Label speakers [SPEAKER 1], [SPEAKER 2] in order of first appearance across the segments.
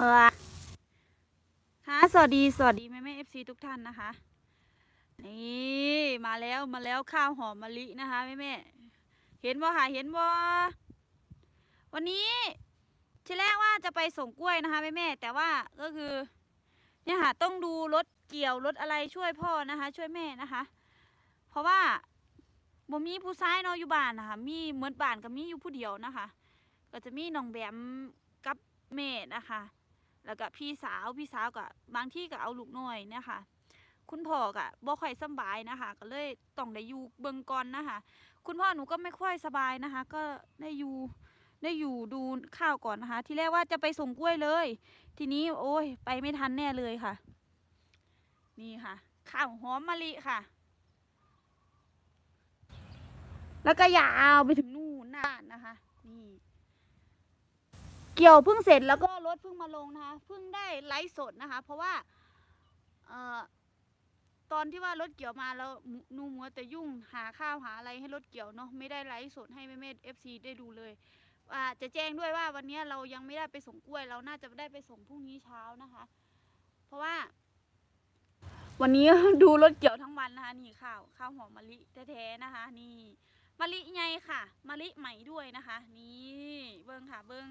[SPEAKER 1] เออค่ะสวัสดีสวัสดีแม่แม่เอฟซีทุกท่านนะคะ นี่มาแล้วมาแล้วข้าวหอมมะลินะคะแม่แม่เห็นบ่ค่ะเห็นบ่วันนี้ทีแรกว่าจะไปส่งกล้วยนะคะแม่แม่แต่ว่าก็คือเนี่ยค่ะต้องดูรถเกี่ยวรถอะไรช่วยพ่อนะคะ ช่วยแม่นะคะ เพราะว่าบ่มีผู้ชายเนาะอยู่บ้านนะคะมีเหมือนบ้านกับมีอยู่ผู้เดียวนะคะ ก็จะมีน้องแบมกับแม่นะคะ แล้วก็พี่สาวพี่สาวก็บางที่ก็เอาลูกน้อยเนี่ยค่ะคุณพ่อก็บ่ค่อยสบายนะคะ ก็เลยต้องได้อยู่เบิงก่อนนะคะ คุณพ่อหนูก็ไม่ค่อยสบายนะคะ ก็ได้อยู่ได้อยู่ดูข้าวก่อนนะคะ ที่แรกว่าจะไปส่งกล้วยเลย ทีนี้โอ้ยไปไม่ทันแน่เลยค่ะ นี่ค่ะ ข้าวหอมมะลิค่ะ แล้วก็ยาวไปถึงนู่นน่านนะคะ นี่ เกี่ยวเพิ่งเสร็จแล้วก็รถเพิ่งมาลงนะคะเพิ่งได้ไลฟ์สดนะคะ เพราะว่าเอ่อตอนที่ว่ารถเกี่ยวมาแล้วหนูหนูมัวแต่ยุ่งหาข้าวหาอะไรให้รถเกี่ยวเนาะไม่ได้ไลฟ์สดให้แม่เม่เอฟซีได้ดูเลยอ่าจะแจ้งด้วยว่าวันนี้เรายังไม่ได้ไปส่งกล้วย เราน่าจะได้ไปส่งพรุ่งนี้เช้านะคะ เพราะว่า วันนี้ดูรถเกี่ยวทั้งวันนะคะนี่ข้าวข้าวหอมมะลิแท้ๆนะคะ นี่มะลิไงค่ะมะลิใหม่ด้วยนะคะ นี่เบิ้งค่ะเบิ้ง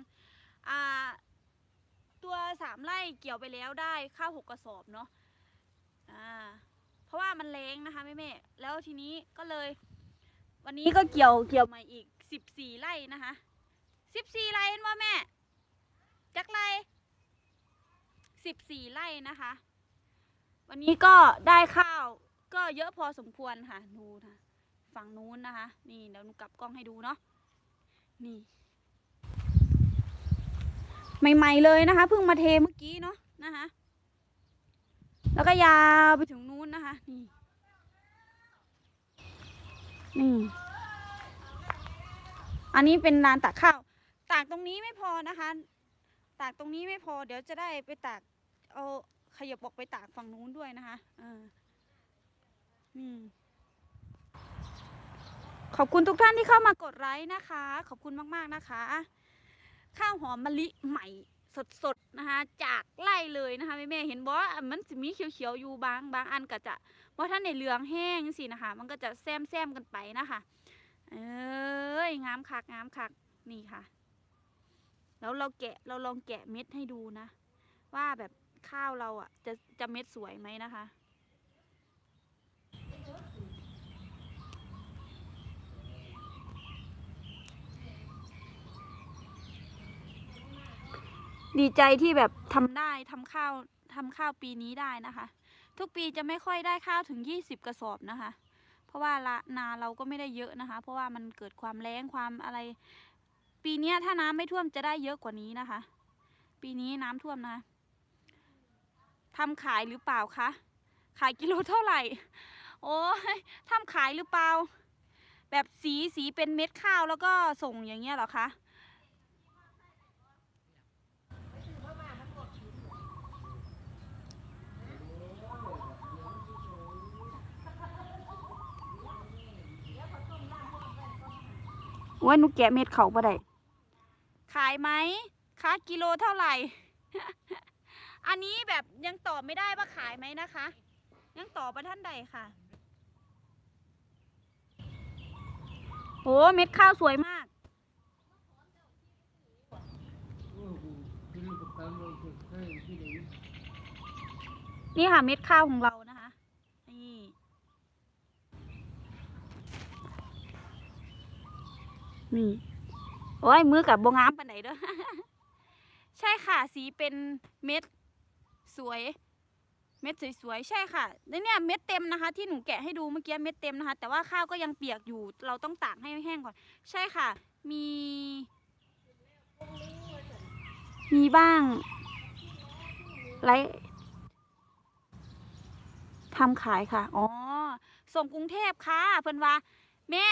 [SPEAKER 1] อ่าตัวสามไร่เกี่ยวไปแล้วได้ข้าวหกกระสอบเนาะอ่าเพราะว่ามันแรงนะคะแม่แม่แล้วทีนี้ก็เลย วันนี้ก็เกี่ยวเกี่ยวม่อีกสิบสี่ไร่นะคะสิบสี่ไร่เห็นว่าแม่จักไรสิบสี่ไร่นะคะ วันนี้ก็ได้ข้าวก็เยอะพอสมควรค่ะดูนะฝั่งนู้นนะคะ นี่เดี๋ยวหนูกลับกล้องให้ดูเนาะนี่ ใหม่ๆเลยนะคะเพิ่งมาเทเมื่อกี้เนาะนะคะแล้วก็ยาวไปถึงนู้นนะคะนี่นี่อันนี้เป็นลานตากข้าว ตากตรงนี้ไม่พอนะคะ ตากตรงนี้ไม่พอ เดี๋ยวจะได้ไปตากเอาขยับออกไปตากฝั่งนู้นด้วยนะคะเอออืมขอบคุณทุกท่านที่เข้ามากดไลค์นะคะ ขอบคุณมาก ๆ นะคะ ข้าวหอมมะลิใหม่สดๆนะคะ จากไร่เลยนะคะแม่แม่เห็นบ่ว่ามันจะมีเขียวๆอยู่บางบางอันก็จะว่าท่านในเหลืองแห้งสินะคะ มันก็จะแซมแซมๆกันไปนะคะ เอ้ยงามคักงามคักนี่ค่ะ แล้วเราแกะเราลองแกะเม็ดให้ดูนะ ว่าแบบข้าวเราอะจะจะเม็ดสวยไหมนะคะ ดีใจที่แบบทำได้ทำข้าวทำข้าวปีนี้ได้นะคะ ทุกปีจะไม่ค่อยได้ข้าวถึงยี่สิบกระสอบนะคะ เพราะว่าละนาเราก็ไม่ได้เยอะนะคะ เพราะว่ามันเกิดความแล้งความอะไร ปีนี้ถ้าน้ำไม่ท่วมจะได้เยอะกว่านี้นะคะ ปีนี้น้ำท่วมนะทำขายหรือเปล่าคะ ขายกิโลเท่าไหร่ โอ้ยทำขายหรือเปล่า แบบสีสีเป็นเม็ดข้าวแล้วก็ส่งอย่างเงี้ยหรอคะ ว่าหนูแกะเม็ดเขาบ่ได้ขายไหมคะกิโลเท่าไหร่ อันนี้แบบยังตอบไม่ได้ว่าขายไหมนะคะ ยังตอบประท่านใดค่ะโหเม็ดข้าวสวยมาก นี่ค่ะเม็ดข้าวของเรานะคะ นี่ นี่โอ้ยมือกับบงามปันไหนเด้อใช่ค่ะสีเป็นเม็ดสวย เม็ดสวยๆใช่ค่ะเนี่ยเม็ดเต็มนะคะ ที่หนูแกะให้ดูเมื่อกี้เม็ดเต็มนะคะ แต่ว่าข้าวก็ยังเปียกอยู่ เราต้องตากให้แห้งก่อน ใช่ค่ะ มี มีบ้างไรทำขายค่ะ อ๋อ ส่งกรุงเทพค่ะ เพิ่นว่า แม่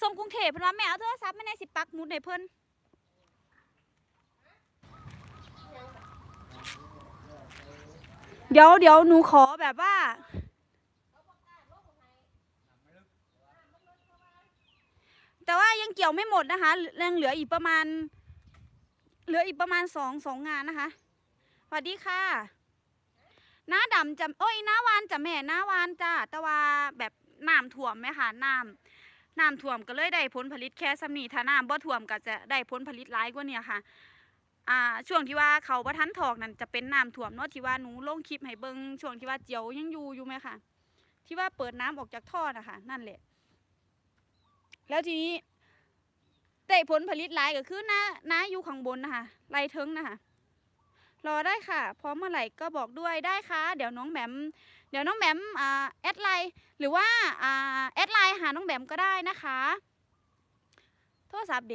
[SPEAKER 1] ส่งกรุงเทพเพิ่นว่าแม่เอาโทรศัพท์มาในสิปักหมุดให้เพิ่นเดี๋ยวเดี๋ยวหนูขอแบบว่า แต่ว่ายังเกี่ยวไม่หมดนะคะยังเหลืออีกประมาณ เหลืออีกประมาณสองสองงานนะคะสวัสดีค่ะหน้าดำจะโอ้ยหน้าวานจะแม่หน้าวานจ้าแต่ว่าแบบน้ำท่วมไหมคะน้ำ น้ำท่วมก็เลยได้ผลผลิตแค่สำนีถ้าน้ำบ่ท่วมก็จะได้ผลผลิตหลายกว่าเนี้ค่ะอ่าช่วงที่ว่าเขาประทันถอกนั่นจะเป็นน้ำท่วมเนาะที่ว่าหนูลงคลิปให้เบิงช่วงที่ว่าเจียวยังอยู่อยู่ไหมคะที่ว่าเปิดน้ำออกจากท่อนะคะนั่นแหละ แล้วทีนี้ได้ผลผลิตหลายก็คือน้าน้าอยู่ข้างบนนะคะไรเทิงนะคะรอได้ค่ะ พร้อมเมื่อไหร่ก็บอกด้วยได้ค่ะ เดี๋ยวน้องแหมม เดี๋ยวน้องแหมมอ่าแอดไลน์หรือว่าแอดไลน์หาน้องแหมมก็ได้นะคะ โทรศัพท์เด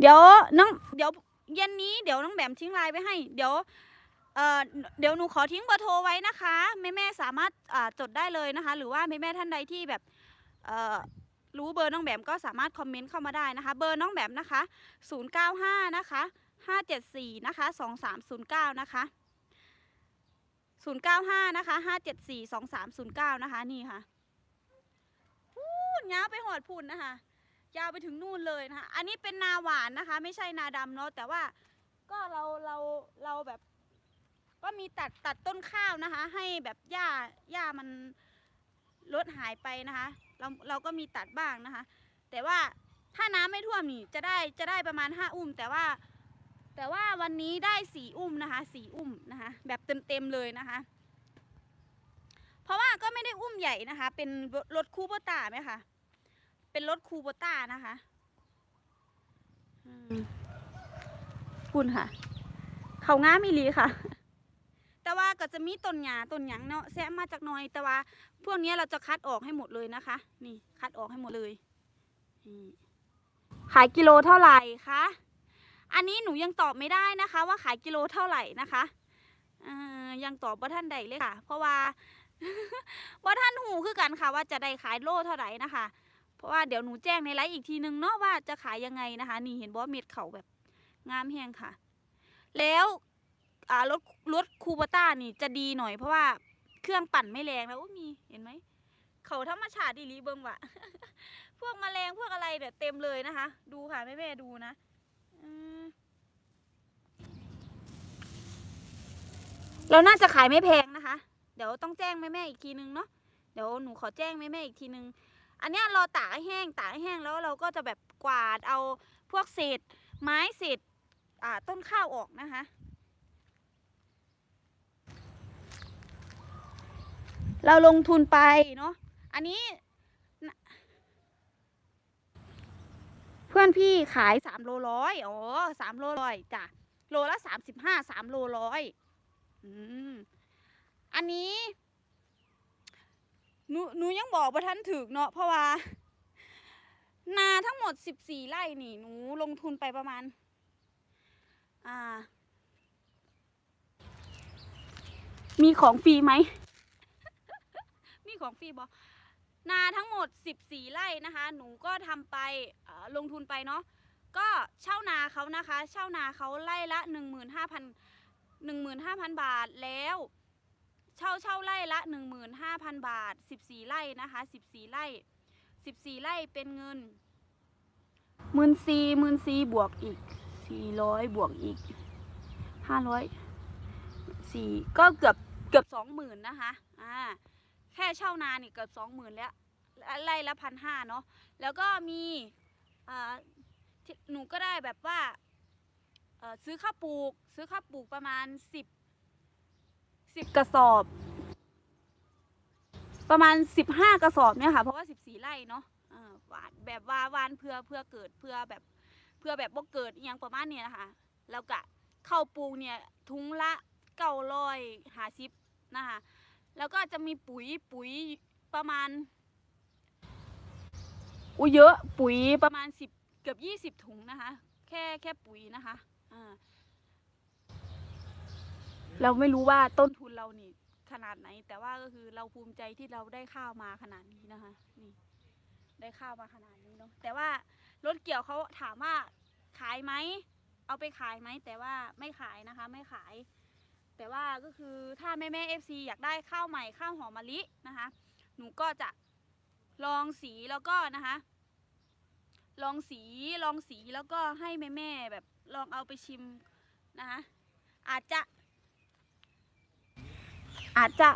[SPEAKER 1] เดี๋ยวน้องเดี๋ยวเย็นนี้เดี๋ยวน้องแบมทิ้งไลน์ไว้ให้ เดี๋ยวเอ่อเดี๋ยวหนูขอทิ้งเบอร์โทรไว้นะคะแม่แม่ๆสามารถจดได้เลยนะคะ หรือว่าแม่แม่ๆท่านใดที่แบบเอ่อรู้เบอร์น้องแบมก็สามารถคอมเมนต์เข้ามาได้นะคะ เบอร์น้องแบมนะคะ 095 นะคะ 574 นะคะ 2309 นะคะ 095 นะคะ 574 2309 นะคะ นี่ค่ะพูนยาวไปหอดพูนนะคะ ยาวไปถึงนู่นเลยนะคะ อันนี้เป็นนาหวานนะคะ ไม่ใช่นาดำเนาะ แต่ว่าก็เราเราเราแบบ ก็มีตัดตัดต้นข้าวนะคะ ให้แบบหญ้าหญ้ามันลดหายไปนะคะ เราเราก็มีตัดบ้างนะคะ แต่ว่าถ้าน้ำไม่ท่วมนี่จะได้จะได้ประมาณห้าอุ้ม แต่ว่า วันนี้ได้สีอุ้มนะคะ สีอุ้มนะคะ แบบเต็มๆเลยนะคะ เพราะว่าก็ไม่ได้อุ้มใหญ่นะคะ เป็นรถคูโบต้าไหมคะเป็นรถคูโบต้านะคะคุณค่ะ เขาง่ามอีลีค่ะ แต่ว่าก็จะมีต้นหญ้าต้นหยังเนาะแซมมาจากน้อย แต่ว่าพวกนี้เราจะคัดออกให้หมดเลยนะคะ นี่คัดออกให้หมดเลยขายกิโลเท่าไหร่คะ อันนี้หนูยังตอบไม่ได้นะคะ ว่าขายกิโลเท่าไหร่นะคะยังตอบว่าท่านใดเลยค่ะ เพราะว่าว่าท่านหูคือกันค่ะ ว่าจะได้ขายโลเท่าไหร่นะคะ เพราะว่าเดี๋ยวหนูแจ้งในไลฟ์อีกทีนึงเนาะว่าจะขายยังไงนะคะ นี่เห็นบอกเม็ดเขาแบบงามแห้งค่ะ แล้วรถรถคูปต้านี่จะดีหน่อยเพราะว่าเครื่องปั่นไม่แรงแล้วมีเห็นไหมเขาธรรมชาติดีลีเบิงว่ะพวกมแมลงพวกอะไรเนี่ยเต็มเลยนะคะ ดูค่ะแม่แม่ดูนะ เราน่าจะขายไม่แพงนะคะ เดี๋ยวต้องแจ้งแม่แม่อีกทีนึงเนาะ เดี๋ยวหนูขอแจ้งแม่แม่อีกทีนึง อันนี้เราตากให้แห้งตากให้แห้งแล้วเราก็จะแบบกวาดเอาพวกเศษไม้เศษอ่าต้นข้าวออกนะคะเราลงทุนไปเนาะ อันนี้น่ะ เพื่อนพี่ขายสามโลร้อยอ๋อสามโลร้อยจ้ะโลละสามสิบห้าสามโลร้อยอืมอันนี้หนูหนูยังบอกว่าท่านถึกเนาะเพราะว่า นาทั้งหมดสิบสี่ไร่นี่หนูลงทุนไปประมาณ อ่า มีของฟรีไหม มีของฟรีบอ นาทั้งหมดสิบสี่ไร่นะคะ หนูก็ทำไปลงทุนไปเนาะก็เช่านาเขานะคะ เช่านาเขาไร่ละหนึ่งหมื่นห้าพันหนึ่งหมื่นห้าพันบาทแล้ว เช่าเช่าไร่ละหนึ่งหมื่นห้าพันบาทสิบสี่ไร่นะคะสิบสี่ไร่สิบสี่ไร่เป็นเงินหมื่นสี่หมื่นสี่บวกอีกสี่ร้อยบวกอีกห้าร้อยสี่ก็เกือบเกือบสองหมื่นนะคะอ่า แค่เช่านานี่เกือบสองหมื่นแล้วไร่ละพันห้าเนาะแล้วก็มีหนูก็ได้แบบว่าซื้อข้าวปลูก ซื้อข้าวปลูกประมาณสิบสิบกระสอบ ประมาณสิบห้ากระสอบเนี่ยค่ะ เพราะว่าสิบสี่ไร่เนาะหวานแบบว่าวานเพื่อเพื่อเกิดเพื่อแบบเพื่อแบบว่เกิดอหยังประมาณเนี้ยนะคะแล้วก็ข้าวปลูกเนี่ยทุงละเก้าร้อยหาสิบนะคะ แล้วก็จะมีปุ๋ยปุ๋ยประมาณอุ้ยเยอะปุ๋ยประมาณสิบเกือบยี่สิบถุงนะคะ แค่แค่ปุ๋ยนะคะอ่าเราไม่รู้ว่าต้นทุนเรานี่ขนาดไหน แต่ว่าก็คือเราภูมิใจที่เราได้ข้าวมาขนาดนี้นะคะ นี่ได้ข้าวมาขนาดนี้เนาะแต่ว่ารถเกี่ยวเขาถามว่าขายไหมเอาไปขายไหมแต่ว่าไม่ขายนะคะ ไม่ขาย แต่ว่าก็คือถ้าแม่แม่เอฟซีอยากได้ข้าวใหม่ข้าวหอมมะลินะคะ หนูก็จะลองสีแล้วก็นะคะ ลองสีลองสีแล้วก็ให้แม่แม่แบบลองเอาไปชิมนะคะ อาจจะ อาจจะ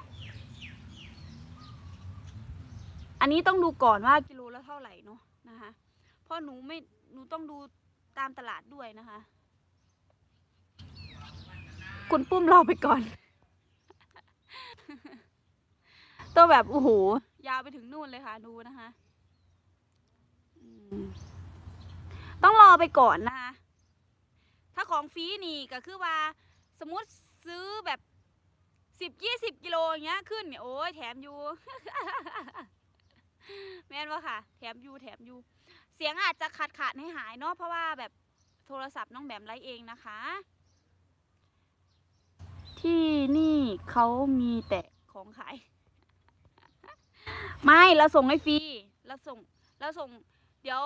[SPEAKER 1] อันนี้ต้องดูก่อนว่ากิโลละเท่าไหร่เนาะนะคะเพราะหนูไม่หนูต้องดูตามตลาดด้วยนะคะ คุณปุ้มรอไปก่อนต้องแบบโอ้โหยาวไปถึงนู่นเลยค่ะดูนะคะต้องรอไปก่อนนะคะ ถ้าของฟรีนี่ก็คือว่า สมมติซื้อแบบสิบยี่สิบกิโลอย่างเงี้ยขึ้นเนี่ยโอ้ยแถมอยู่แม่นว่าค่ะ แถมอยู่แถมอยู่ เสียงอาจจะขาดขาดให้หายเนาะเพราะว่าแบบโทรศัพท์น้องแบมไลฟ์เองนะคะ ที่นี่เขามีแต่ของขาย ไม่เราส่งให้ฟรีเราส่งเราส่ง เดี๋ยว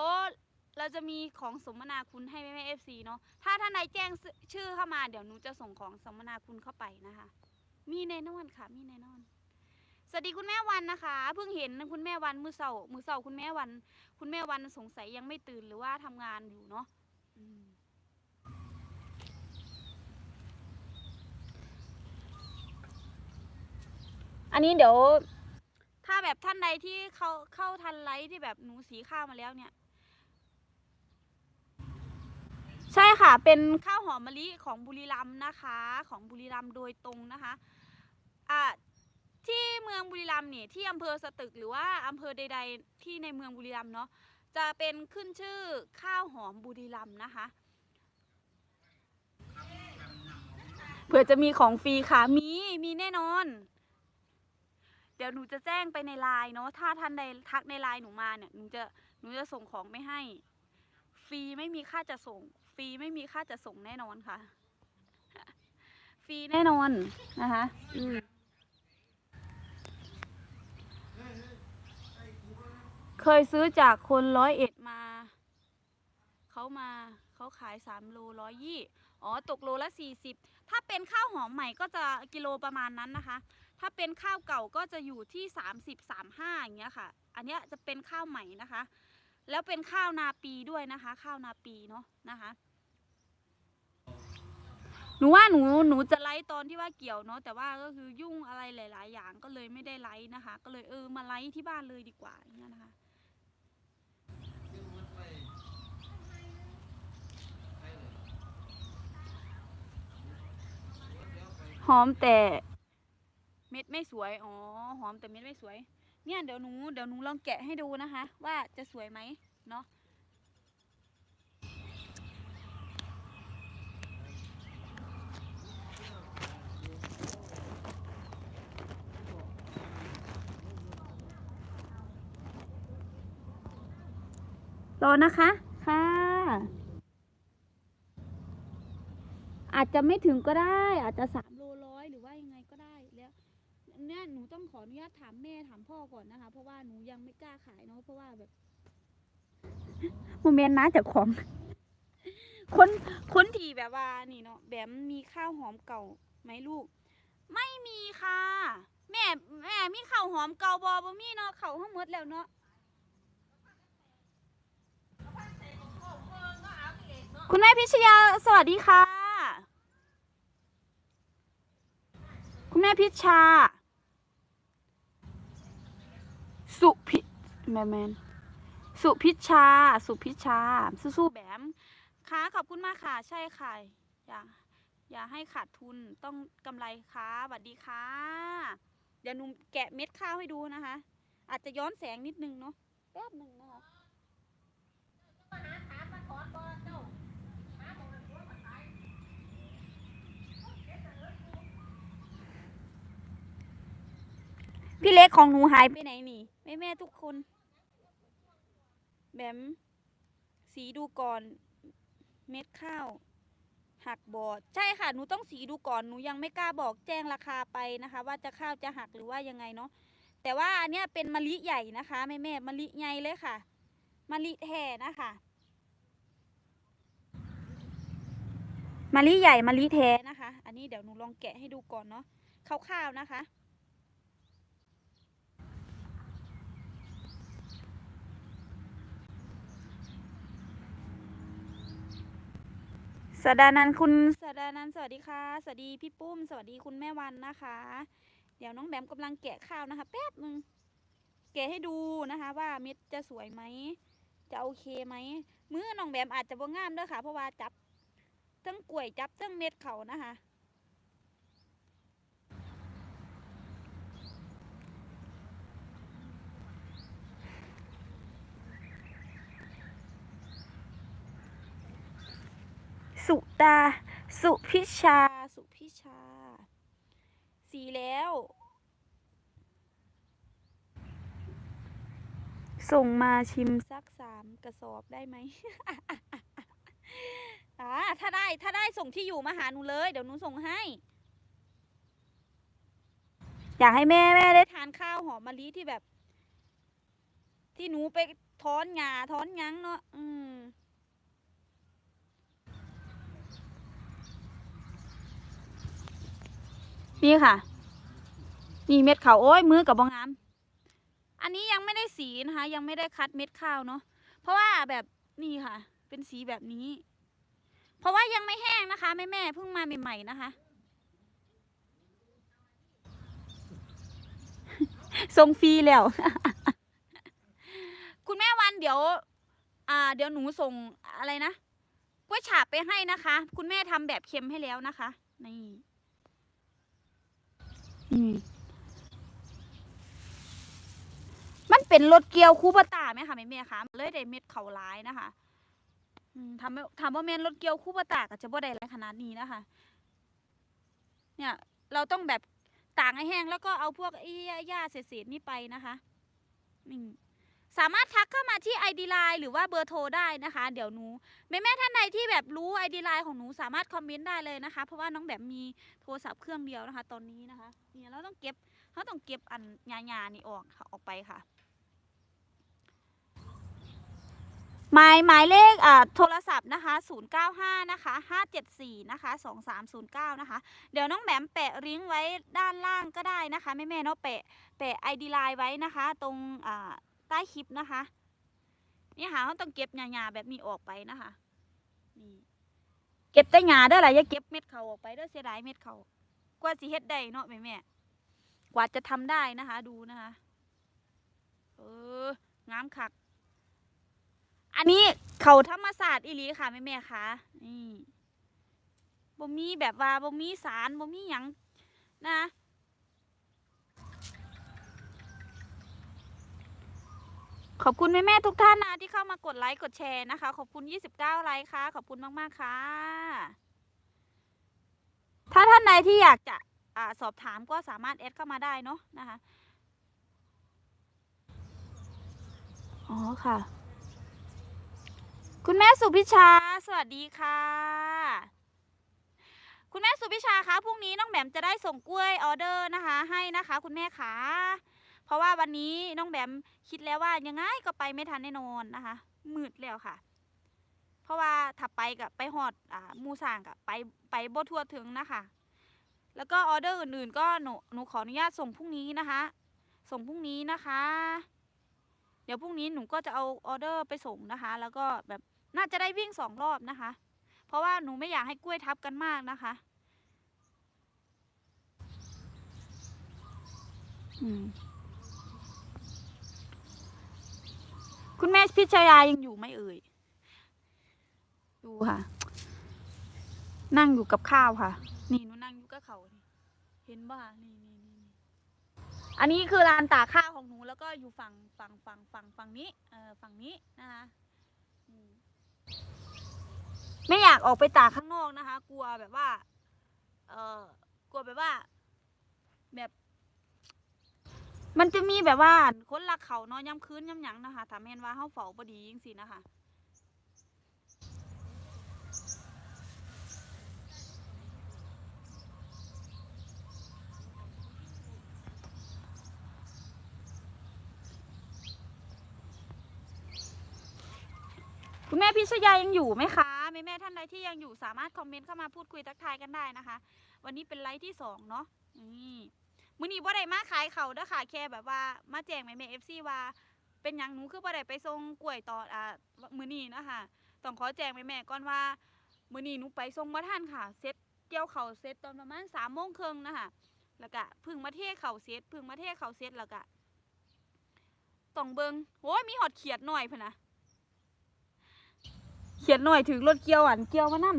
[SPEAKER 1] เราจะมีของสมนาคุณให้แม่แม่เอฟซีเนาะถ้าท่านใดแจ้งชื่อเข้ามาเดี๋ยวหนูจะส่งของสมนาคุณเข้าไปนะคะ มีแน่นอนค่ะ มีแน่นอน สวัสดีคุณแม่วันนะคะ เพิ่งเห็นคุณแม่วันมือเสาร์มือเสาร์คุณแม่วัน คุณแม่วันสงสัยยังไม่ตื่นหรือว่าทำงานอยู่เนาะ อันนี้เดี๋ยว ถ้าแบบท่านใดที่เขาเข้าทันไลฟ์ที่แบบหนูสีข้าวมาแล้วเนี่ย ใช่ค่ะ เป็นข้าวหอมมะลิของบุรีรัมย์นะคะ ของบุรีรัมย์โดยตรงนะคะอ่าที่เมืองบุรีรัมย์เนี่ยที่อำเภอสตึกหรือว่าอำเภอใด ๆ ที่ในเมืองบุรีรัมย์เนาะจะเป็นขึ้นชื่อข้าวหอมบุรีรัมย์นะคะเผื่อจะมีของฟรีค่ะมีมีแน่นอน เดี๋ยวหนูจะแจ้งไปในไลน์เนาะถ้าท่านใดทักในไลน์หนูมาเนี่ยหนูจะหนูจะส่งของไปให้ ฟรีไม่มีค่าจะส่ง ฟรีไม่มีค่าจะส่งแน่นอนค่ะ ฟรีแน่นอนนะคะอืมเคยซื้อจากคนร้อยเอ็ดมา เขามาเขาขายสามโลร้อยยี่อ๋อ ตกโลละสี่สิบถ้าเป็นข้าวหอมใหม่ก็จะกิโลประมาณนั้นนะคะ ถ้าเป็นข้าวเก่าก็จะอยู่ที่สามสิบสามห้าอย่างเงี้ยค่ะ อันเนี้ยจะเป็นข้าวใหม่นะคะ แล้วเป็นข้าวนาปีด้วยนะคะ ข้าวนาปีเนาะนะคะหนูว่าหนูหนูจะไลฟ์ตอนที่ว่าเกี่ยวเนาะแต่ว่าก็คือยุ่งอะไรหลาย ๆ อย่างก็เลยไม่ได้ไลฟ์นะคะ ก็เลยเออมาไลฟ์ที่บ้านเลยดีกว่าอย่างเงี้ยนะคะหอมแต่ ม็ดไม่สวย อ๋อ หอมแต่เม็ดไม่สวย เนี่ยเดี๋ยวหนูเดี๋ยวหนูลองแกะให้ดูนะคะ ว่าจะสวยไหมเนาะรอนะคะ ค่ะ อาจจะไม่ถึงก็ได้ อาจจะสาม ต้องขออนุญาตถามแม่ถามพ่อก่อนนะคะ เพราะว่าหนูยังไม่กล้าขายเนาะเพราะว่าแบบโมเมนต์นะจากของ คนคนที่แบบว่านี่เนาะแบบมีข้าวหอมเก่าไหมลูก ไม่มีค่ะ แม่แม่มีข้าวหอมเก่าบอบ่มีเนาะเขาทั้งหมดแล้วเนาะคุณแม่พิชยาสวัสดีค่ะ คุณแม่พิชชา สุพิแมนแมนสุพิชชาสุพิชชา สู้ๆแบมค่ะขอบคุณมากค่ะ ใช่ค่ะ อย่า อย่าให้ขาดทุน ต้องกำไรค่ะสวัสดีค่ะ เดี๋ยวหนูแกะเม็ดข้าวให้ดูนะคะ อาจจะย้อนแสงนิดนึงเนาะ แป๊บหนึ่งนะคะพี่เล็กของหนูหายไปไหนนี่ ม่แม่ๆทุกคน แบม สีดูก่อน เม็ดข้าว หักบอด ใช่ค่ะ หนูต้องสีดูก่อน หนูยังไม่กล้าบอกแจ้งราคาไปนะคะ ว่าจะข้าวจะหักหรือว่ายังไงเนาะ แต่ว่าอันเนี้ยเป็นมะลิใหญ่นะคะแม่แม่มะลิใหญ่เลยค่ะ มะลิแท้นะคะ มะลิใหญ่มะลิแท้นะคะ อันนี้เดี๋ยวหนูลองแกะให้ดูก่อนเนาะคร่าวๆนะคะ สดานันคุณสดานันสวัสดีค่ะสวัสดีพี่ปุ้ม สวัสดีคุณแม่วันนะคะ เดี๋ยวน้องแบมกำลังแกะข้าวนะคะ แป๊บนึงแกะให้ดูนะคะว่าเม็ดจะสวยไหมจะโอเคไหมมือน้องแบมอาจจะบ่งามเด้อค่ะ เพราะว่าจับทั้งกล้วยจับทั้งเม็ดเขานะคะ สุดาสุพิชา สุพิชา สีแล้ว ส่งมาชิมสักสามกระสอบได้ไหมอ่าถ้าได้ ถ้าได้ส่งที่อยู่มาหาหนูเลย เดี๋ยวหนูส่งให้ อยากให้แม่แม่ได้ทานข้าวหอมมะลิที่แบบ ที่หนูไปถอนหญ้าถอนหยังเนาะ อืม นี่ค่ะ นี่เม็ดข้าวโอ้ยมือกับบองงาม อันนี้ยังไม่ได้สีนะคะ ยังไม่ได้คัดเม็ดข้าวเนาะเพราะว่าแบบนี่ค่ะ เป็นสีแบบนี้ เพราะว่ายังไม่แห้งนะคะแม่แม่เพิ่งมาใหม่ๆนะคะทรงฟรีแล้ว คุณแม่วันเดี๋ยว อ่า เดี๋ยวหนูส่งอะไรนะกล้วยฉาบไปให้นะคะ คุณแม่ทำแบบเค็มให้แล้วนะคะนี่ อืมมันเป็นรถเกียวคูปตาไหมคะแม่แม่คะเลยได้เม็ดเขาร้ายนะคะทำทำให้ถามว่าแม่นรถเกียวคูปตาก็จะบ่ได้ไรขนาดนี้นะคะ เนี่ย เราต้องแบบตากให้แห้งแล้วก็เอาพวกไอ้หญ้าเศษๆนี่ไปนะคะนี่ สามารถทักเข้ามาที่ ID Line หรือว่าเบอร์โทรได้นะคะ เดี๋ยวหนู แม่แม่ท่านใดที่แบบรู้ ID Line ของหนูสามารถคอมเมนต์ได้เลยนะคะ เพราะว่าน้องแบบมีโทรศัพท์เครื่องเดียวนะคะ ตอนนี้นะคะเนี่ยเราต้องเก็บเราต้องเก็บอันยาๆนี่ออกค่ะออกไปค่ะหมายหมายเลขโทรศัพท์นะคะ 095 นะคะ 574 นะคะ 2309 นะคะ เดี๋ยวน้องแหมมแปะลิงก์ไว้ด้านล่างก็ได้นะคะ แม่แม่เนาะแปะแปะ ID Line ไว้นะคะ ตรงอ่า ใต้คลิปนะคะ นี่ค่ะเราต้องเก็บหยาๆแบบนี้ออกไปนะคะนี่เก็บแต่หยาเด้อล่ะอย่าเก็บเม็ดเขาออกไปเด้อเสียดายเม็ดเขากว่าสิเฮ็ดได้เนาะแม่แม่กว่าจะทำได้นะคะ ดูนะคะ เอองามคัก อันนี้เขาธรรมศาสตร์อีหลีค่ะแม่แม่ๆคะนี่บ่มีแบบว่าบ่มีสารบ่มีหยังนะ ขอบคุณแม่แม่ทุกท่านนะที่เข้ามากดไลค์กดแชร์นะคะ ขอบคุณ 29 ไลค์ค่ะ ขอบคุณมากๆค่ะ ถ้าท่านใดที่อยากจะอสอบถามก็สามารถแอดเข้ามาได้เนาะนะคะ อ๋อค่ะ คุณแม่สุพิชา สวัสดีค่ะ คุณแม่สุพิชาคะพรุ่งนี้น้องแบมจะได้ส่งกล้วยออเดอร์นะคะ ให้นะคะ คุณแม่คะ เพราะว่าวันนี้น้องแบมคิดแล้วว่ายังไงก็ไปไม่ทันแน่นอนนะคะ มืดแล้วค่ะ เพราะว่าถ้าไปกับไปหอดอ่ามูสั่งกับไปไปบ่ทั่วถึงนะคะ แล้วก็ออเดอร์อื่นๆ ก็หนูหนูขออนุญาตส่งพรุ่งนี้นะคะ ส่งพรุ่งนี้นะคะ เดี๋ยวพรุ่งนี้หนูก็จะเอาออเดอร์ไปส่งนะคะ แล้วก็แบบน่าจะได้วิ่งสองรอบนะคะ เพราะว่าหนูไม่อยากให้กล้วยทับกันมากนะคะอืม คุณแม่พิชยายังอยู่ไหมเอ่ย ดูค่ะ นั่งอยู่กับข้าวค่ะ นี่หนูนั่งอยู่กับเขา เห็นป่ะนี่นี่นี่อันนี้คือลานตากข้าวของหนูแล้วก็อยู่ฝั่งฝั่งฝั่งฝั่งฝั่งนี้ เออฝั่งนี้นะคะไม่อยากออกไปตากข้างนอกนะคะ กลัวแบบว่า เออกลัวแบบว่า แบบ มันจะมีแบบว่าคนรักเขาเนาะย่ำคืนย่ำหยังนะคะถ้าแม่นว่าเฮาเฝ้าบ่ดีจังซี่นะคะคุณแม่พิชยายังอยู่ไหมคะแม่แม่ท่านใดที่ยังอยู่สามารถคอมเมนต์เข้ามาพูดคุยทักทายกันได้นะคะ วันนี้เป็นไลฟ์ที่สองเนาะนี่ มื้อนี้บ่ได้มาขายเขาเด้อค่ะ แค่แบบว่ามาแจ้งแม่แม่เอฟซีว่าเป็นหยังหนูคือบ่ได้ไปส่งกล้วยต่ออ่ามื้อนี้นะคะต้องขอแจ้งแม่แม่ก่อนว่ามื้อนี้หนูไปส่งบ่ทันค่ะเสร็จเกี่ยวเขาเสร็จตอนประมาณ3โมงครึ่งนะคะแล้วก็พึ่งมาเทเขาเสร็จพึ่งมาเทเขาเสร็จแล้วก็ต้องเบิงโอ้ยมีหอดเขียดหน่อยพะนะเขียดหน่อยถึงรถเกี่ยวอันเกี่ยวมานั่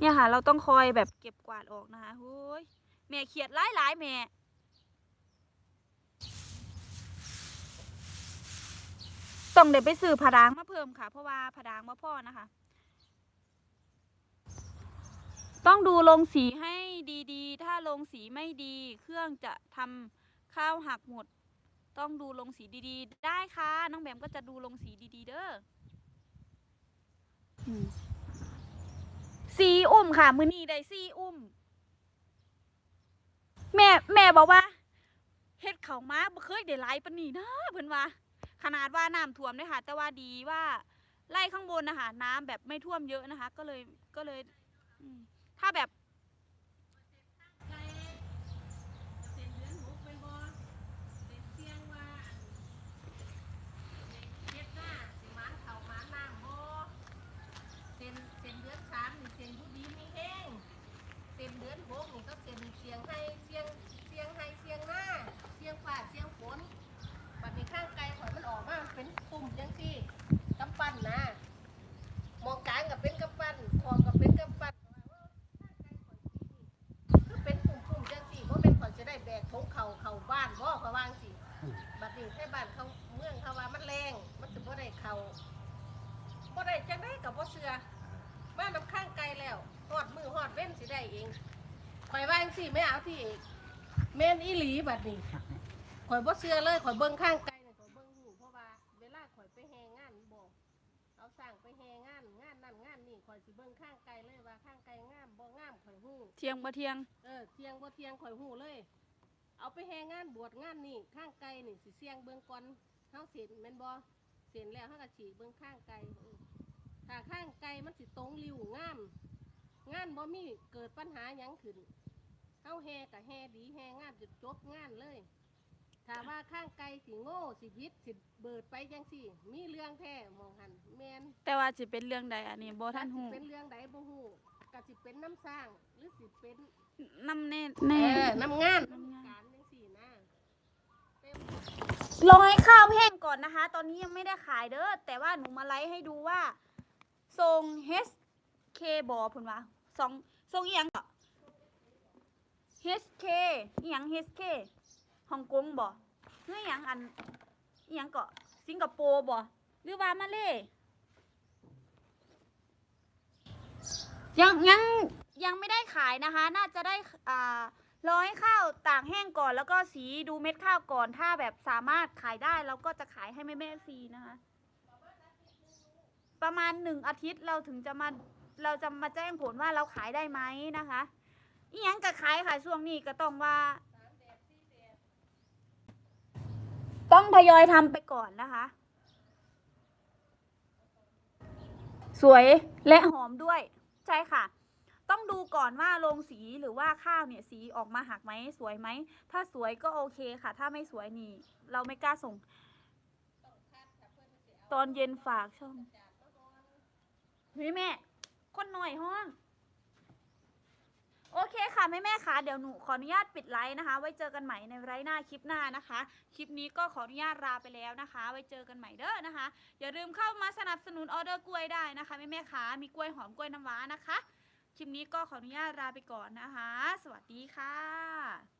[SPEAKER 1] เนี่ยค่ะ เราต้องคอยแบบเก็บกวาดออกนะคะโอ้ยแม่เขียดหลายหลายแม่ต้องเดี๋ยวไปซื้อผดางมาเพิ่มค่ะ เพราะว่าผดางมาพ่อนะคะ ต้องดูลงสีให้ดีๆ ถ้าลงสีไม่ดี เครื่องจะทำข้าวหักหมด ต้องดูลงสีดีๆ ได้ค่ะ น้องแบมก็จะดูลงสีดีๆ เด้อ ซีอุ้มค่ะ มือนี้ได้ซีอุ้ม แม่แม่บอกว่าเฮ็ดเขามาบ่เคยได้หลายปานนี้นะเพิ่นว่า ขนาดว่าน้ำท่วมเลยค่ะ แต่ว่าดีว่าไล่ข้างบนนะคะน้ำแบบไม่ท่วมเยอะนะคะ ก็เลยก็เลยถ้าแบบ
[SPEAKER 2] เซ็นเซ็นเดือนสามนี่เซ็นผู้ดีไม่แห้งเซ็นเดือนหกนี่ก็เซ็นเสี ยงให้เสียงเสียงให้เสียงหน้าเสียงฝ่าเสียงฝนบัดนี้ข้างไกลข่อยมันออกมาเป็นปุ่มจังซี่กำปั้นนะมองกลางก็เป็นกำปั้นขอบก็เป็นกำปั้นคือเป็นปุ่มปุ่มๆจังซี่เพราะเป็นข่อยจะได้แบกทงเข่าเข่าบ้านบ่เขาวาจังสิบัดนี้ให้บ้านเขาเมืองเขาว่ามันแรงมันจะบ่ได้เข่า บ่ได้จังได้กับบ่เสือบ้านน้ำข้างไกลแล้วฮอดมือฮอดเว้นสิได้เองข่อยว่าจังซี่ไม่เอาที่เอกแม่น อีหลีบัดนี้ข่อยบ่เสือเลยข่อยเบิ่งข้างไกลนี่ข่อยเบิ่งหูเพราะว่าเวลาข่อยไปแฮงานบ่เอาสร้างไปแฮงานงานนั่นงานนี่ข่อยสิเบิ่งข้างไกลเลยว่าข้างไกลงามบ่งามข่อยฮู้
[SPEAKER 1] เทียงบ่เทียง
[SPEAKER 2] เออเที่ยงบ่เที่ยงข่อยหูเลย เอาไปแฮงานบวชงานนี่ข้างไกลนี่สิเสียงเบิ่งก่อนเฮาเสร็จแม่นบ่เสร็จแล้วเฮาก็สิเบิ่งข้างไกลเออถ้าข้างไกลมันสิตรงริ้วงาม งานบ่มีเกิดปัญหาหยังขึ้น เฮาแฮก็แฮดีแฮงามจุดจบงานเลยถ้าว่าข้างไกลสิโง่สิยิดสิเบิดไปจังซี่ มีเรื่องแท้มองหันแม่น
[SPEAKER 1] แต่ว่าสิเป็นเรื่องใดอันนี้บ่ท่านฮู้
[SPEAKER 2] สิเป็นเรื่องใดบ่ฮู้ก็สิเป็นน้ำสร้างหรือสิเป็น
[SPEAKER 1] น้ำแน่
[SPEAKER 2] เอ
[SPEAKER 1] แน่
[SPEAKER 2] อน้ำงาน
[SPEAKER 1] น้ำงาน
[SPEAKER 2] การจังสี่นะเต็ม
[SPEAKER 1] รอให้ข้าวแห้งก่อนนะคะ ตอนนี้ยังไม่ได้ขายเด้อแต่ว่าหนูมาไลฟ์ให้ดูว่าทรง HK บอพุ่นวะทรงทรงอีหยังก็ HK อีหยัง HK ฮ่องกงบ่เฮ้ยอหยังอันอีหยังก็สิงคโปร์บ่หรือว่ามาเลยังยังยังไม่ได้ขายนะคะ น่าจะได้อ่ารอให้ข้าวตากแห้งก่อนแล้วก็สีดูเม็ดข้าวก่อนถ้าแบบสามารถขายได้เราก็จะขายให้แม่แม่ฟรีนะคะ ประมาณหนึ่งอาทิตย์เราถึงจะมาเราจะมาแจ้งผลว่าเราขายได้ไหมนะคะ อีหยังก็ขายค่ะช่วงนี้ก็ต้องว่า ต้องทยอยทำไปก่อนนะคะ สวยและหอมด้วย ใช่ค่ะ ต้องดูก่อนว่าโรงสีหรือว่าข้าวเนี่ยสีออกมาหักไหมสวยไหม ถ้าสวยก็โอเคค่ะ ถ้าไม่สวยนี่ เราไม่กล้าส่ง ตอนเย็นฝากช่องเฮ้ยแม่ คนหน่อยห้อง โอเคค่ะแม่แม่คะเดี๋ยวหนูขออนุญาตปิดไลฟ์นะคะ ไว้เจอกันใหม่ในไลฟ์หน้าคลิปหน้านะคะ คลิปนี้ก็ขออนุญาตลาไปแล้วนะคะ ไว้เจอกันใหม่เด้อนะคะ อย่าลืมเข้ามาสนับสนุนออเดอร์กล้วยได้นะคะแม่แม่คะมีกล้วยหอมกล้วยน้ำว้านะคะ คลิปนี้ก็ขออนุญาตลาไปก่อนนะคะ สวัสดีค่ะ